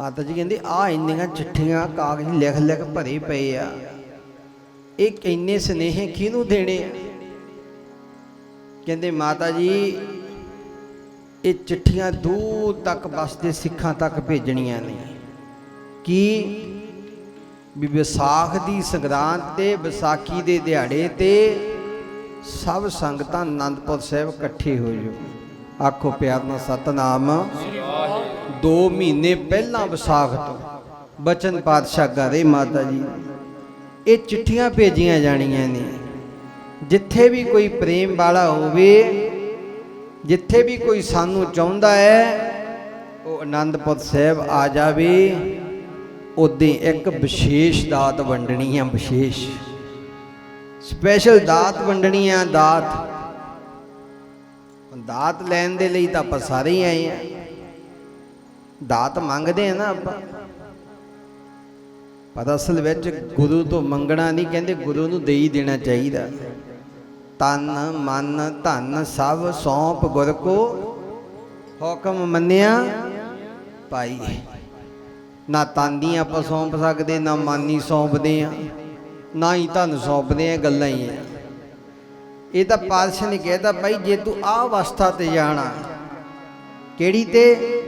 ਮਾਤਾ ਜੀ ਕਹਿੰਦੇ ਆ ਇੰਨੀਆਂ ਚਿੱਠੀਆਂ ਕਾਗਜ਼ ਲਿਖ ਲਿਖ ਭਰੇ ਪਏ ਆ। ਇਹ ਇੰਨੇ ਸਨੇਹ ਕਿਹਨੂੰ ਦੇਣੇ ਆ? ਕਹਿੰਦੇ, ਮਾਤਾ ਜੀ, ਇਹ ਚਿੱਠੀਆਂ ਦੂਰ ਤੱਕ ਬਸਦੇ ਸਿੱਖਾਂ ਤੱਕ ਭੇਜਣੀਆਂ ਨੇ। ਕੀ ਵੀ ਵਿਸਾਖ ਦੀ ਸੰਗਰਾਂਦ ਤੇ, ਵਿਸਾਖੀ ਦੇ ਦਿਹਾੜੇ ਤੇ ਸਭ ਸੰਗਤਾਂ ਆਨੰਦਪੁਰ ਸਾਹਿਬ ਇਕੱਠੇ ਹੋ ਜਾਓ। ਆਖੋ ਪਿਆਰ ਨਾਲ ਸਤਨਾਮ। 2 ਮਹੀਨੇ ਪਹਿਲਾਂ ਵਿਸਾਖ ਤੋਂ ਬਚਨ ਪਾਤਸ਼ਾਹ ਗਾਰੇ ਮਾਤਾ ਜੀ, ਇਹ ਚਿੱਠੀਆਂ ਭੇਜੀਆਂ ਜਾਣੀਆਂ ਨੇ। ਜਿੱਥੇ ਵੀ ਕੋਈ ਪ੍ਰੇਮ ਵਾਲਾ ਹੋਵੇ, ਜਿੱਥੇ ਵੀ ਕੋਈ ਸਾਨੂੰ ਚਾਹੁੰਦਾ ਹੈ, ਉਹ ਆਨੰਦਪੁਰ ਸਾਹਿਬ ਆ ਜਾਵੇ। ਉਦੋਂ ਇੱਕ ਵਿਸ਼ੇਸ਼ ਦਾਤ ਵੰਡਣੀ ਆ, ਵਿਸ਼ੇਸ਼। ਸਪੈਸ਼ਲ ਦਾਤ ਵੰਡਣੀ ਆ, ਦਾਤ। ਦਾਤ ਲੈਣ ਦੇ ਲਈ ਤਾਂ ਆਪਾਂ ਸਾਰੇ ਹੀ ਆਏ ਆ। ਦਾਤ ਮੰਗਦੇ ਆ ਨਾ ਆਪਾਂ। ਪਰ ਅਸਲ ਵਿੱਚ ਗੁਰੂ ਤੋਂ ਮੰਗਣਾ ਨਹੀਂ, ਕਹਿੰਦੇ ਗੁਰੂ ਨੂੰ ਦੇਈ ਦੇਣਾ ਚਾਹੀਦਾ। ਤਨ, ਮਨ, ਧਨ ਸਭ ਸੌਂਪ ਗੁਰ ਕੋ ਹੁਕਮ ਮੰਨਿਆ ਪਾਈ ਨਾ ਤਾਂਦੀ ਆਪਾਂ ਸੌਂਪ ਸਕਦੇ, ਨਾ ਮਾਨੀ ਸੌਂਪਦੇ ਆ, ਨਾ ਹੀ ਧਨ ਸੌਂਪਦੇ ਆ, ਗੱਲਾਂ ਹੀ ਆ। ਇਹ ਤਾਂ ਪਾਤਸ਼ਾਹ ਨੇ ਕਹਿਤਾ, ਭਾਈ ਜੇ ਤੂੰ ਆਹ ਅਵਸਥਾ ਤੇ ਜਾਣਾ, ਕਿਹੜੀ ਤੇ?